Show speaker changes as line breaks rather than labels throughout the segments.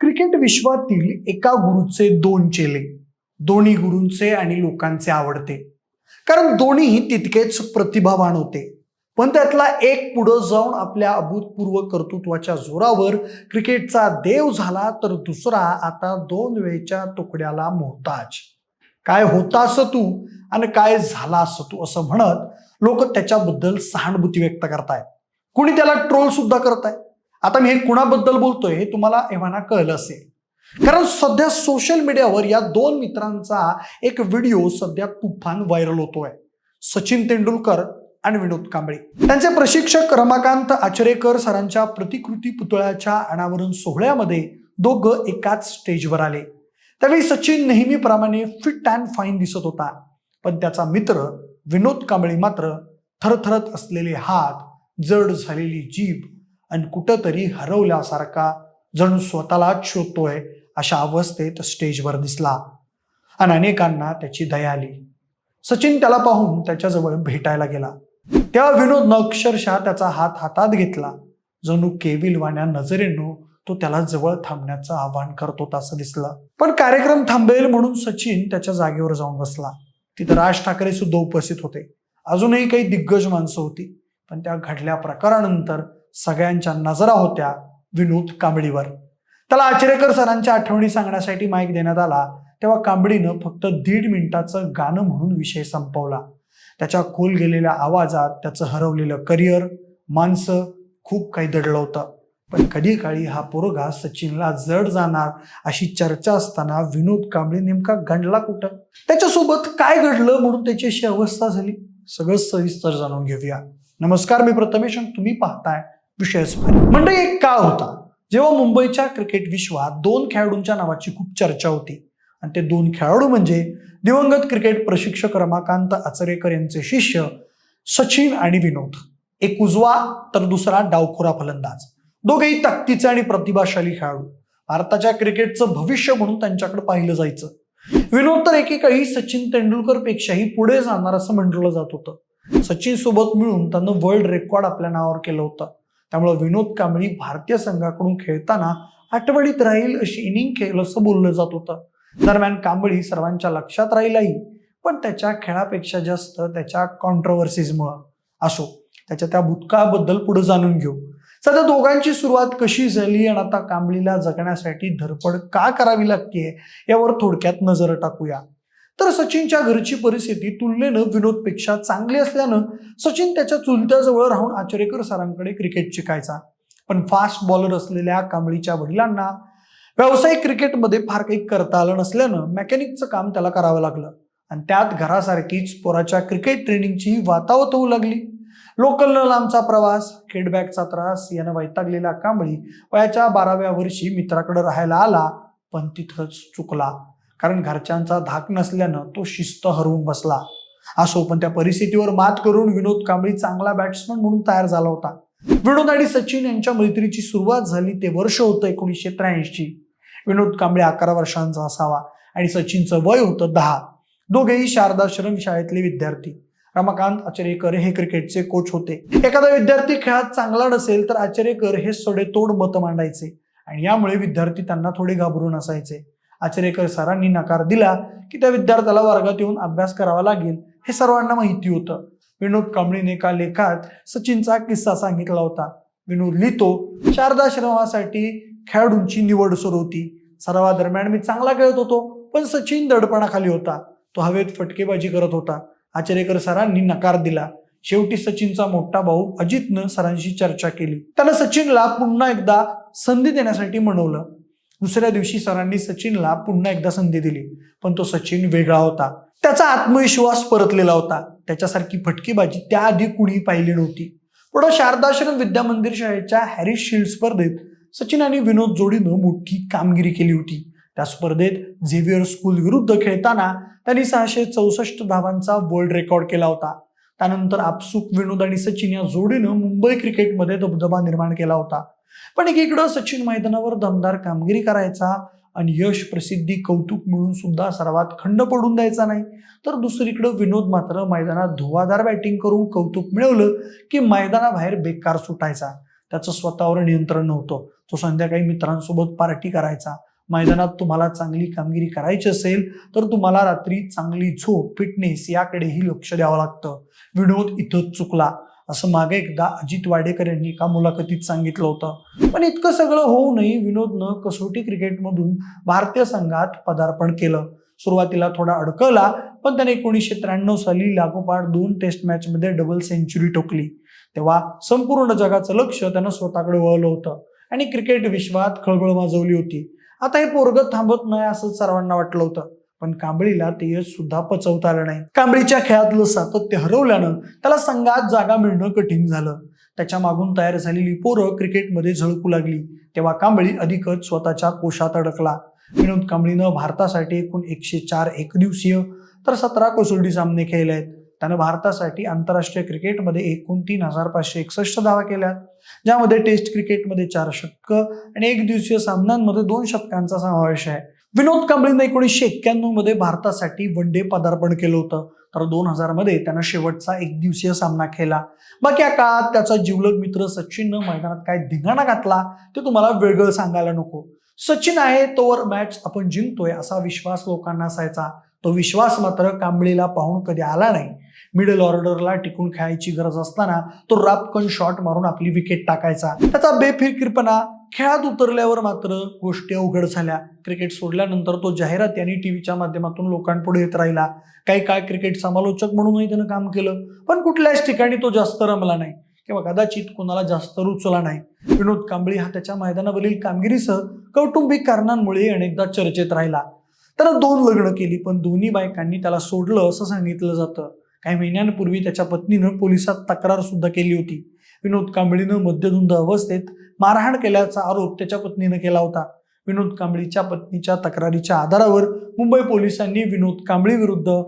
Cricket विश्वातील एका गुरुचे दोन चेले दोन्ही गुरूंचे आणि लोकांचे आवडते. कारण दोन्ही तितकेच प्रतिभावान होते. पण त्यातला एक पुढं जाऊन आपल्या अभूतपूर्व कर्तृत्वाच्या जोरावर क्रिकेटचा देव झाला तर दुसरा आता दोन वेळच्या तुकड्याला मोहताज. काय होता असं तू आणि काय झाला असं तू असं म्हणत लोक त्याच्याबद्दल सहानुभूती व्यक्त करतायत. कुणी त्याला ट्रोल सुद्धा करतायत. आता मी हे कुणाबद्दल बोलतोय हे तुम्हाला एव्हाना कळलं असेल. कारण सध्या सोशल मीडियावर या दोन मित्रांचा एक व्हिडिओ सध्या तुफान व्हायरल होतोय. सचिन तेंडुलकर आणि विनोद कांबळे. त्यांचे प्रशिक्षक रमाकांत आचरेकर सरांच्या प्रतिकृती पुतळ्याच्या अनावरण सोहळ्यामध्ये दोघं एकाच स्टेजवर आले. त्यावेळी सचिन नेहमीप्रमाणे फिट अँड फाईन दिसत होता. पण त्याचा मित्र विनोद कांबळे मात्र थरथरत असलेले हात जड झालेली जीभ आणि कुठंतरी हरवल्यासारखा जणू स्वतःलाच शोधतोय अशा अवस्थेत स्टेजवर दिसला. आणि अनेकांना त्याची दया आली. सचिन त्याला पाहून त्याच्याजवळ भेटायला गेला. त्या विनोदनं अक्षरशः त्याचा हात हातात घेतला. जणू केविल वाण्या नजरेनं तो त्याला जवळ थांबण्याचं आवाहन करत होता असं दिसलं. पण कार्यक्रम थांबेल म्हणून सचिन त्याच्या जागेवर जाऊन बसला. तिथं राज ठाकरे सुद्धा उपस्थित होते. अजूनही काही दिग्गज माणसं होती. पण त्या घडल्या प्रकारानंतर सगळ्यांच्या नजरा होत्या विनोद कांबळीवर. त्याला आचरेकर सरांच्या आठवणी सांगण्यासाठी माईक देण्यात आला तेव्हा कांबळीनं फक्त दीड मिनिटाचं गाणं म्हणून विषय संपवला. त्याच्या खोल गेलेल्या आवाजात त्याचं हरवलेलं करिअर माणसं खूप काही दडलं होतं. पण कधी काळी हा पोरगा सचिनला जड जाणार अशी चर्चा असताना विनोद कांबळे नेमका गंडला कुठं? त्याच्यासोबत काय घडलं म्हणून त्याची अशी अवस्था झाली? सगळं सविस्तर जाणून घेऊया. नमस्कार मी प्रथमेश तुम्ही पाहताय विषयच म्हणजे एक काळ होता. जेव्हा मुंबईच्या क्रिकेट विश्वात दोन खेळाडूंच्या नावाची खूप चर्चा होती. आणि ते दोन खेळाडू म्हणजे दिवंगत क्रिकेट प्रशिक्षक रमाकांत आचरेकर यांचे शिष्य सचिन आणि विनोद. एक उजवा तर दुसरा डावखोरा फलंदाज. दोघेही ताकदीचे आणि प्रतिभाशाली खेळाडू. भारताच्या क्रिकेटचं भविष्य म्हणून त्यांच्याकडे पाहिलं जायचं. विनोद तर एकेकाळी सचिन तेंडुलकर पेक्षाही पुढे जाणार असं म्हटलं जात होतं. सचिन सोबत मिळून त्यानं वर्ल्ड रेकॉर्ड आपल्या नावावर केलं होतं. त्यामुळे विनोद कांबळी भारतीय संघाकडून खेळताना आठवडीत राहील अशी इनिंग खेळ असं बोललं जात होतं. दरम्यान कांबळी सर्वांच्या लक्षात राहिलाही पण त्याच्या खेळापेक्षा जास्त त्याच्या कॉन्ट्रोवर्सीजमुळं असो त्याच्या त्या भूतकाळाबद्दल पुढे जाणून घेऊ. सध्या दोघांची सुरुवात कशी झाली आणि आता कांबळीला जगण्यासाठी धडपड का करावी लागते यावर थोडक्यात नजर टाकूया. तर सचिनच्या घरची परिस्थिती तुलनेनं विनोदपेक्षा चांगली असल्यानं सचिन त्याच्या चुलत्याजवळ राहून आचरेकर सरांकडे क्रिकेट शिकायचा. पण फास्ट बॉलर असलेल्या कांबळीच्या वडिलांना व्यावसायिक क्रिकेटमध्ये फार काही करता आलं नसल्यानं मेकॅनिकचं काम त्याला करावं लागलं. आणि त्यात घरासारखीच पोराच्या क्रिकेट ट्रेनिंगची वातावत होऊ लागली लोकलनं लांबचा प्रवास किडबॅकचा त्रास यानं वैतागलेला कांबळी वयाच्या बाराव्या वर्षी मित्राकडे राहायला आला पण तिथंच चुकला. कारण घरच्यांचा धाक नसल्यानं तो शिस्त हरवून बसला. असो पण त्या परिस्थितीवर मात करून विनोद कांबळी चांगला बॅट्समन म्हणून तयार झाला होता. विनोद आणि सचिन यांच्या मैत्रीची सुरुवात झाली ते वर्ष होतं एकोणीसशे त्र्याऐंशी. विनोद कांबळे अकरा वर्षांचा असावा आणि सचिनचं वय होतं दहा. दोघेही शारदाश्रम शाळेतले विद्यार्थी. रमाकांत आचरेकर हे क्रिकेटचे कोच होते. एखादा विद्यार्थी खेळात चांगला नसेल तर आचरेकर हे सडेतोड मत मांडायचे आणि यामुळे विद्यार्थी त्यांना थोडे घाबरून असायचे. आचरेकर सरांनी नकार दिला की त्या विद्यार्थ्याला वर्गात येऊन अभ्यास करावा लागेल हे सर्वांना माहिती होतं. विनोद कांबळीने एका लेखात सचिनचा किस्सा सांगितला होता. विनोद लिहितो शारदाश्रमासाठी खेळाडूंची निवड सुरू होती. सरावादरम्यान मी चांगला खेळत होतो पण सचिन दडपणाखाली होता. तो हवेत फटकेबाजी करत होता. आचरेकर सरांनी नकार दिला. शेवटी सचिनचा मोठा भाऊ अजितनं सरांशी चर्चा केली. त्यानं सचिनला पुन्हा एकदा संधी देण्यासाठी म्हणवलं. दुसऱ्या दिवशी सरांनी सचिनला पुन्हा एकदा संधी दिली पण तो सचिन वेगळा होता. त्याचा आत्मविश्वास परतलेला होता. त्याच्यासारखी फटकेबाजी त्याआधी कुणी पाहिली नव्हती. पुढं शारदाश्रम विद्या मंदिर शाळेच्या हॅरिस शिल्ड स्पर्धेत सचिन आणि विनोद जोडीनं मोठी कामगिरी केली होती. त्या स्पर्धेत झेवियर स्कूल विरुद्ध खेळताना त्यांनी सहाशे चौसष्ट धावांचा वर्ल्ड रेकॉर्ड केला होता. त्यानंतर आपसुक विनोद आणि सचिन या जोडीनं मुंबई क्रिकेटमध्ये दबदबा निर्माण केला होता. पण एकीकडं सचिन मैदानावर दमदार कामगिरी करायचा आणि यश प्रसिद्धी कौतुक मिळून सुद्धा सर्वात खंड पडून द्यायचा नाही तर दुसरीकडं विनोद मात्र मैदानात धुवाधार बॅटिंग करून कौतुक मिळवलं की मैदानाबाहेर बेकार सुटायचा. त्याचं स्वतःवर नियंत्रण नव्हतं. तो संध्याकाळी मित्रांसोबत पार्टी करायचा. मैदानात तुम्हाला चांगली कामगिरी करायची असेल तर तुम्हाला रात्री चांगली झोप फिटनेस याकडेही लक्ष द्यावं लागतं. विनोद इथं चुकला. असं मागे एकदा अजित वाडेकर यांनी एका मुलाखतीत सांगितलं होतं. पण इतकं सगळं होऊनही विनोदनं कसोटी क्रिकेटमधून भारतीय संघात पदार्पण केलं. सुरुवातीला थोडा अडकला पण त्याने एकोणीसशे त्र्याण्णव साली लागोपाठ दोन टेस्ट मॅचमध्ये डबल सेंचुरी ठोकली तेव्हा संपूर्ण जगाचं लक्ष त्यानं स्वतःकडे वळलं होतं. आणि क्रिकेट विश्वात खळबळ माजवली होती. आता हे पोरगं थांबत नाही असं सर्वांना वाटलं होतं. पण कांबळीला ते यश सुद्धा पचवता आलं नाही. कांबळीच्या खेळातलं सातत्य हरवल्यानं त्याला संघात जागा मिळणं कठीण झालं. त्याच्या मागून तयार झालेली पोरं क्रिकेटमध्ये झळकू लागली. तेव्हा कांबळी अधिकच स्वतःच्या कोशात अडकला. विनोद कांबळीनं भारतासाठी एकूण एकशे चार एकदिवसीय तर सतरा कसोटी सामने खेळले आहेत त्यानं भारतासाठी आंतरराष्ट्रीय क्रिकेटमध्ये एकूण तीन हजार पाचशे एकसष्ट धावा केल्या. ज्यामध्ये टेस्ट क्रिकेटमध्ये चार शतक आणि एक दिवसीय सामन्यांमध्ये दोन शतकांचा समावेश आहे. विनोद कांबळीनं एकोणीसशे एक्क्याण्णवमध्ये भारतासाठी वन डे पदार्पण केलं होतं. तर दोन हजारमध्ये त्यानं शेवटचा एक दिवसीय सामना खेळला. बाकी या काळात त्याचा जिवलग मित्र सचिननं मैदानात काय धिंगाणा घातला ते तुम्हाला वेगळं सांगायला नको. सचिन आहे तोवर मॅच आपण जिंकतोय असा विश्वास लोकांना असायचा. तो विश्वास मात्र कांबळीला पाहून कधी आला नाही. मिडल ऑर्डरला टिकून खेळायची गरज असताना तो रापकन शॉट मारून आपली विकेट टाकायचा. त्याचा बेफिकीरपणा खेळात उतरल्यावर मात्र गोष्टी अवघड झाल्या. क्रिकेट सोडल्यानंतर तो जाहिरात आणि टीव्हीच्या माध्यमातून लोकांपुढे येत राहिला. काही काळ क्रिकेट समालोचक म्हणूनही त्यानं काम केलं. पण कुठल्याच ठिकाणी तो जास्त रमला नाही. किंवा कदाचित कोणाला जास्त रुचला नाही. विनोद कांबळी हा त्याच्या मैदानावरील कामगिरीसह कौटुंबिक कारणांमुळे अनेकदा चर्चेत राहिला. त्यानं दोन लग्न केली पण दोन्ही बायकांनी त्याला सोडलं असं सांगितलं जातं. काही महिन्यांपूर्वी त्याच्या पत्नीनं पोलिसात तक्रार सुद्धा केली होती. विनोद कांबळीनं मध्यधुंद अवस्थेत मारहाण केल्याचा आरोप त्याच्या पत्नीनं केला होता. विनोद कांबळीच्या पत्नीच्या तक्रारीच्या आधारावर मुंबई पोलिसांनी विनोद कांबळी विरुद्ध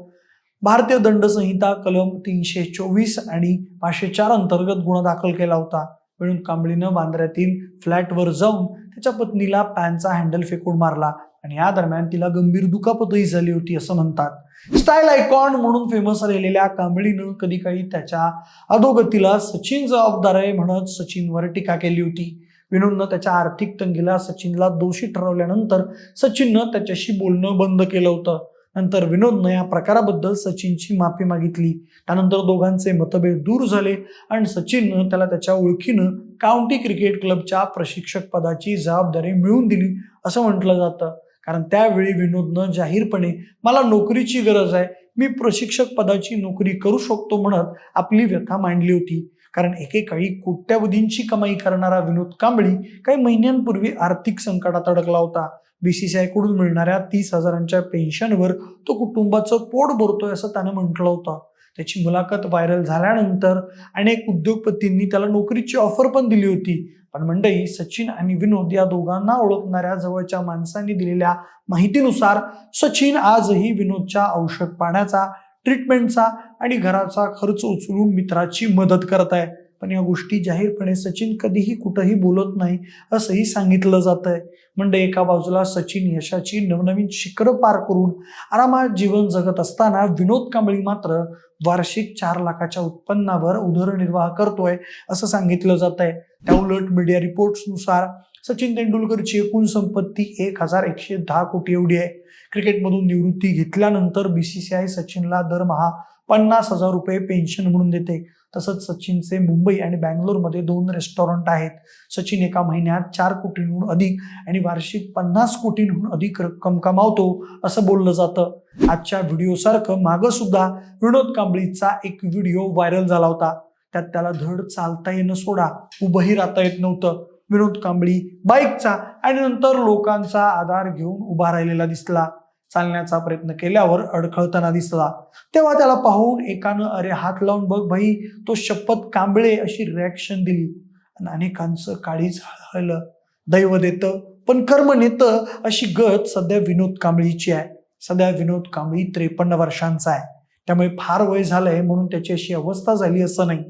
भारतीय दंड संहिता कलम तीनशे चोवीस आणि पाचशे चार अंतर्गत गुन्हा दाखल केला होता. विनोद कांबळीनं बांद्र्यातील फ्लॅटवर जाऊन त्याच्या पत्नीला पॅनचा हँडल फेकून मारला. आणि या दरम्यान तिला गंभीर दुखापतही झाली होती असं म्हणतात. स्टाईल आयकॉन म्हणून फेमस राहिलेल्या कांबळीनं कधी काही त्याच्या अधोगतीला सचिन जबाबदार आहे म्हणत सचिनवर टीका केली होती. विनोदनं त्याच्या आर्थिक तंगीला सचिनला दोषी ठरवल्यानंतर सचिननं त्याच्याशी बोलणं बंद केलं होतं. नंतर विनोदनं या प्रकाराबद्दल सचिनची माफी मागितली. त्यानंतर दोघांचे मतभेद दूर झाले आणि सचिननं त्याला त्याच्या ओळखीनं काउंटी क्रिकेट क्लबच्या प्रशिक्षक पदाची जबाबदारी मिळवून दिली असं म्हटलं जातं. कारण त्यावेळी विनोदनं जाहीरपणे मला नोकरीची गरज आहे मी प्रशिक्षक पदाची नोकरी करू शकतो म्हणत आपली व्यथा मांडली होती. कारण एकेकाळी कोट्यावधींची कमाई करणारा विनोद कांबळी काही महिन्यांपूर्वी आर्थिक संकटात अडकला होता. बीसीसीआयकडून मिळणाऱ्या तीस हजारांच्या पेन्शनवर तो कुटुंबाचं पोट भरतोय असं त्यानं म्हटलं होतं. त्याची मुलाखत व्हायरल झाल्यानंतर अनेक उद्योगपतींनी त्याला नोकरीची ऑफर पण दिली होती. पण मंडई सचिन आणि विनोद या दोघांना ओळखणाऱ्या जवळच्या माणसांनी दिलेल्या माहितीनुसार सचिन आजही विनोदच्या औषध पाण्याचा ट्रीटमेंटचा आणि घराचा खर्च उचलून मित्राची मदत करत आहे. पण या गोष्टी जाहीरपणे सचिन कधीही कुठंही बोलत नाही असंही सांगितलं जात आहे म्हणजे एका बाजूला सचिन यशाची नवनवीन शिखरं पार करून आरामात जीवन जगत असताना विनोद कांबळी मात्र वार्षिक चार लाखाच्या उत्पन्नावर उदरनिर्वाह करतोय असं सांगितलं जात आहे त्या उलट मीडिया रिपोर्ट्सनुसार सचिन तेंडुलकरची एकूण संपत्ती एक हजार एकशे दहा कोटी एवढी आहे. क्रिकेटमधून निवृत्ती घेतल्यानंतर बीसीसीआय सचिनला दरमहा पन्नास हजार रुपये पेन्शन म्हणून देते. तसंच सचिनचे मुंबई आणि बँगलोरमध्ये दोन रेस्टॉरंट आहेत. सचिन एका महिन्यात चार कोटींहून अधिक आणि वार्षिक पन्नास कोटींहून अधिक रक्कम कमावतो असं बोललं जातं. आजच्या व्हिडिओसारखं मागं सुद्धा विनोद कांबळीचा एक व्हिडिओ व्हायरल झाला होता. त्यात त्याला धड चालता येणं सोडा उभंही राहता येत नव्हतं. विनोद कांबळी बाईकचा आणि नंतर लोकांचा आधार घेऊन उभा राहिलेला दिसला. चालण्याचा प्रयत्न केल्यावर अडखळताना दिसला. तेव्हा त्याला पाहून एकानं अरे हात लावून बघ भाई तो शपथ कांबळे अशी रिॲक्शन दिली. आणि अनेकांचं काळीच हळहळलं. दैव देतं पण कर्म नेतं अशी गत सध्या विनोद कांबळीची आहे. सध्या विनोद कांबळी त्रेपन्न वर्षांचा आहे. त्यामुळे फार वय झालंय म्हणून त्याची अशी अवस्था झाली असं नाही.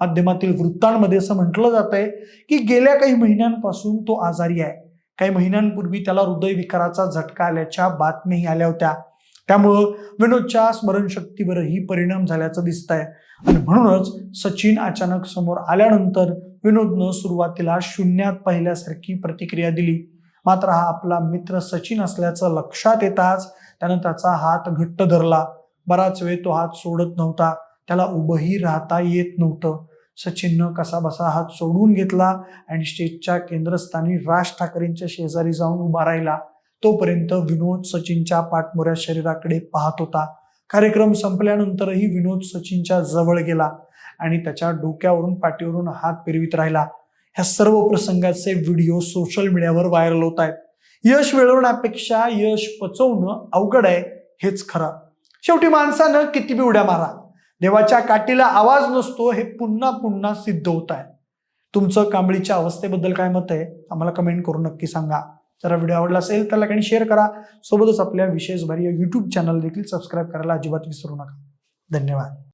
माध्यमातील वृत्तांमध्ये असं म्हटलं जात आहे की गेल्या काही महिन्यांपासून तो आजारी आहे. काही महिन्यांपूर्वी त्याला हृदयविकाराचा झटका आल्याच्या बातम्याही आल्या होत्या. त्यामुळं विनोदच्या स्मरणशक्तीवरही परिणाम झाल्याचं दिसत आहे आणि म्हणूनच सचिन अचानक समोर आल्यानंतर विनोदनं सुरुवातीला शून्यात पाहिल्यासारखी प्रतिक्रिया दिली. मात्र हा आपला मित्र सचिन असल्याचं लक्षात येताच त्यानं त्याचा हात घट्ट धरला. बराच वेळ तो हात सोडत नव्हता. त्याला उभंही राहता येत नव्हतं. सचिननं कसा बसा हात सोडून घेतला आणि स्टेजच्या केंद्रस्थानी राज ठाकरेंच्या शेजारी जाऊन उभा राहिला. तोपर्यंत विनोद सचिनच्या पाठमोऱ्या शरीराकडे पाहत होता. कार्यक्रम संपल्यानंतरही विनोद सचिनच्या जवळ गेला आणि त्याच्या डोक्यावरून पाठीवरून हात फिरवित राहिला. ह्या सर्व प्रसंगाचे व्हिडिओ सोशल मीडियावर व्हायरल होत आहेत. यश मिळवण्यापेक्षा यश पचवणं अवघड आहे हेच खरं. शेवटी माणसानं किती बी उड्या मारा? देवाच्या काठीला आवाज नसतो हे पुन्हा पुन्हा सिद्ध होत आहे तुमचं कांबळीच्या अवस्थेबद्दल काय मत आहे आम्हाला कमेंट करून नक्की सांगा. जरा व्हिडिओ आवडला असेल तर लाईक आणि शेअर करा. सोबतच आपल्या विशेष भारी यूट्यूब चॅनल देखील सबस्क्राईब करायला अजिबात विसरू नका. धन्यवाद.